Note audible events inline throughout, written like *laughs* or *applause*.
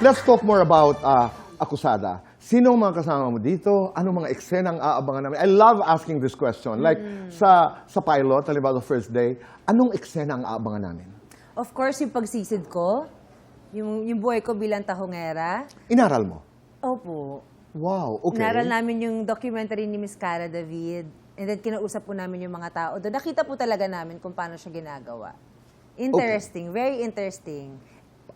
let's talk more about uh, Akusada. Sino ang mga kasama mo dito? Anong mga eksena ang aabangan namin? I love asking this question. Like, sa sa pilot, halimbawa the first day, anong eksena ang aabangan namin? Of course, yung pagsisid ko, yung, yung buhay ko bilang tahongera. Inaral mo? Opo. Wow, okay. Inaral namin yung documentary ni Miss Cara David. And then kinausap po namin yung mga tao doon. Nakita po talaga namin kung paano siya ginagawa. Interesting. Very interesting.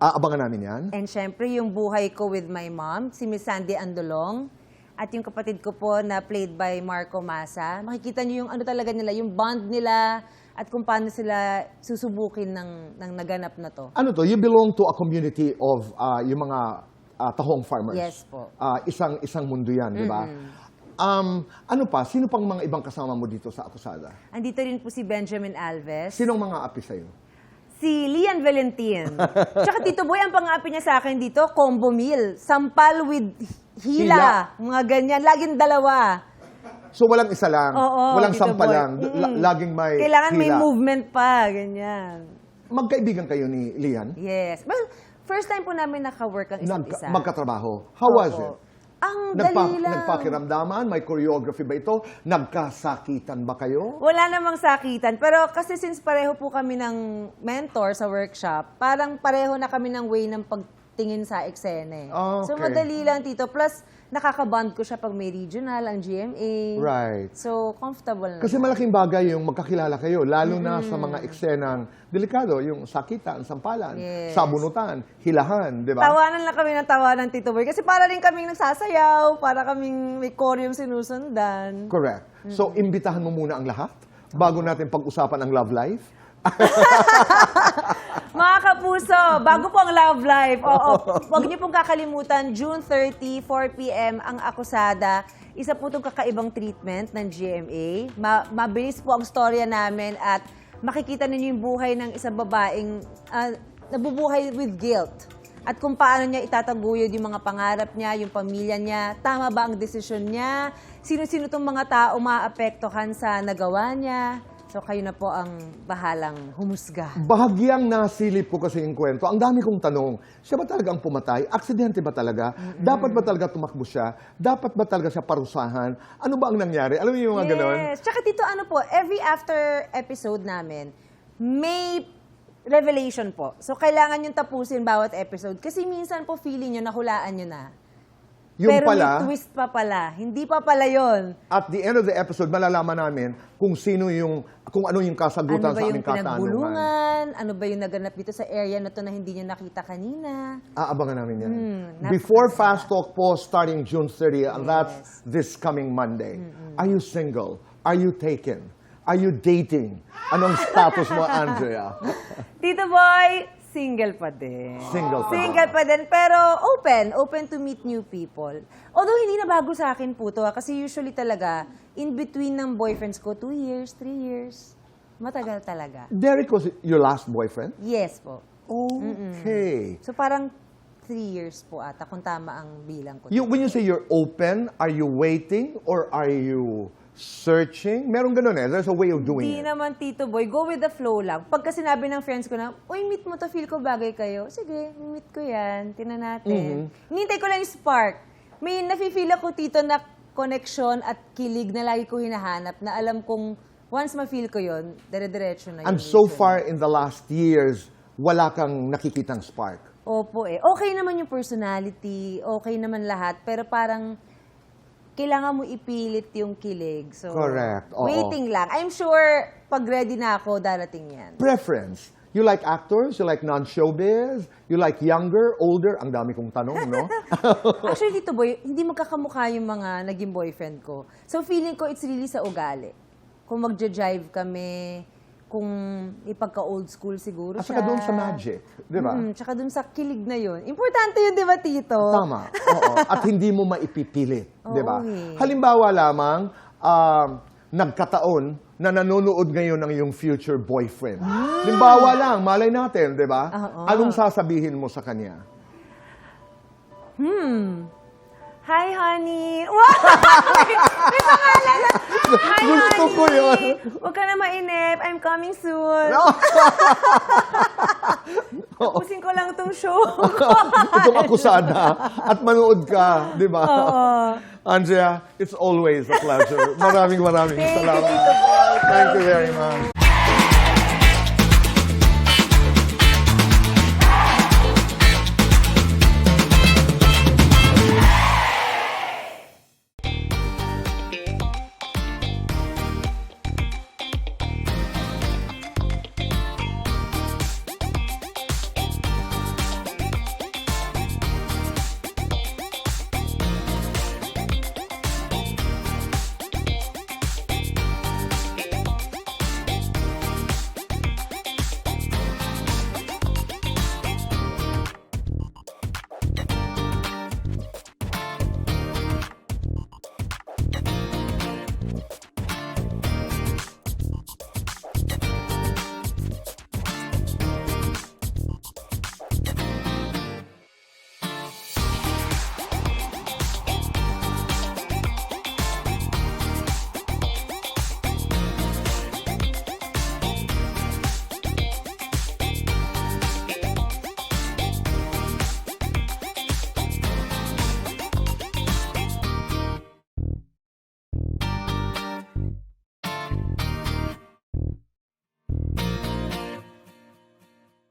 Aabangan namin yan? And syempre, yung buhay ko with my mom, si Miss Sandy Andolong, at yung kapatid ko po na played by Marco Masa. Makikita niyo yung ano talaga nila, yung bond nila, at kung paano sila susubukin ng, ng naganap na to. Ano to? You belong to a community of uh, yung mga uh, tahong farmers. Yes po. Uh, isang isang mundo yan, di ba? Um, ano pa? Sino pang mga ibang kasama mo dito sa Akusada? Andito rin po si Benjamin Alves. Sinong mga api sa'yo? Si Lian Valentin. Tsaka Tito Boy, ang pang-api niya sa akin dito, combo meal. Sampal with hila. Mga ganyan. Laging dalawa. So walang isa lang, Oo, walang Tito sampa Boy. lang, la- laging may Kailangan may hila. movement pa. Ganyan. Magkaibigan kayo ni Lian? Yes. Well, first time po namin naka-work ang isa't Nagka- isa. magkatrabaho. How was Opo. it? Ang Nagpa- dali lang. Nagpakiramdaman? May choreography ba ito? Nagkasakitan ba kayo? Wala namang sakitan. Pero kasi since pareho po kami ng mentor sa workshop, parang pareho na kami ng way ng pagtingin sa eksena. eh. Ah, So okay. madali lang, Tito. Plus, nakakaband ko siya pag may regional, ang GMA. Right. So, comfortable na. Kasi malaking bagay yung magkakilala kayo, lalo na sa mga eksenang delikado, yung sakitan, sampalan, Yes. sabunutan, hilahan, di ba? Tawanan lang kami ng tawanan, Tito Boy. Kasi para rin kaming nagsasayaw, para kaming may choreong sinusundan. Correct. So, imbitahan mo muna ang lahat bago natin pag-usapan ang love life. *laughs* Mga kapuso, bago po ang Love Life, oo, huwag niyo pong kakalimutan, June 30, 4 p.m. ang Akusada. Isa po itong kakaibang treatment ng GMA. Ma- mabilis po ang storya namin at makikita ninyo yung buhay ng isang babaeng ah, nabubuhay with guilt. At kung paano niya itataguyod yung mga pangarap niya, yung pamilya niya, tama ba ang desisyon niya, sino-sino itong mga tao maapektuhan sa nagawa niya. So kayo na po ang bahalang humusga. Bahagyang nasilip ko kasi yung kwento. Ang dami kong tanong, siya ba talaga ang pumatay? Aksidente ba talaga? Dapat ba talaga tumakbo siya? Dapat ba talaga siya parusahan? Ano ba ang nangyari? Alam niyo yung mga ganon? Yes. Tsaka dito ano po, every after episode namin, may revelation po. So, kailangan yung tapusin bawat episode. Kasi minsan po feeling nyo, nahulaan nyo na. Yung Pero pala, may twist pa pala. Hindi pa pala yon. at the end of the episode, malalaman namin kung sino yung, kung ano yung Ano kasagutan ba sa aming katanungan. pinagbulungan? Ano ba yung naganap dito sa area na to na hindi nyo nakita kanina? Aabangan namin yan. napakasaya. Before Fast Talk po, starting June 30, and that's this coming Monday. Are you single? Are you taken? Are you dating? Anong status mo, *laughs* Andrea? Tito Boy, single pa din. Single pa. Single pa din, pero open. Open to meet new people. Although hindi na bago sa akin po to, ah, kasi usually talaga, in between ng boyfriends ko, two years, three years. Matagal talaga. Derek was your last boyfriend? Yes po. Okay. So parang three years po ata, kung tama ang bilang ko. You, when you say you're open, are you waiting or are you searching? Meron ganun eh. There's a way of doing Hindi it. naman, Tito Boy. Go with the flow lang. Pagka sinabi ng friends ko na, Uy, meet mo to, feel ko bagay kayo. Sige, meet ko yan. Tinan natin. Nintay ko lang yung spark. May nafe-feel ako, Tito, na connection at kilig na lagi ko hinahanap na alam kong once ma-feel ko yon dire-diretso na yun. And so far in the last years, wala kang nakikitang spark. Opo eh. Okay naman yung personality, okay naman lahat, pero parang kailangan mo ipilit yung kilig. So, Correct, oo. Waiting lang. I'm sure pag ready na ako, darating yan. Preference. You like actors? You like non-showbiz? You like younger, older? Ang dami kong tanong, no? *laughs* *laughs* Actually, dito boy, hindi magkakamukha yung mga naging boyfriend ko. So, feeling ko it's really sa ugali. Kung magja-jive kami, kung ipagka-old school siguro At siya. saka doon sa magic, di ba? Mm, tsaka doon sa kilig na yun. Importante yun, di ba, Tito? Tama. Oo. At hindi mo maipipilit, di ba? Oo eh. Halimbawa lamang, um, nagkataon na nanonood ngayon ng iyong future boyfriend. Halimbawa lang, malay natin, di ba? Ah. Oo. Anong sasabihin mo sa kanya? Hi, honey. Wow! *laughs* May na. Hi, Gusto honey. ko yun. Huwag ka na mainip. I'm coming soon. *laughs* Tapusin ko lang tong show. *laughs* Itong akusada. At manood ka, di ba? Oo. Andrea, it's always a pleasure. Maraming maraming salamat. Thank you very much.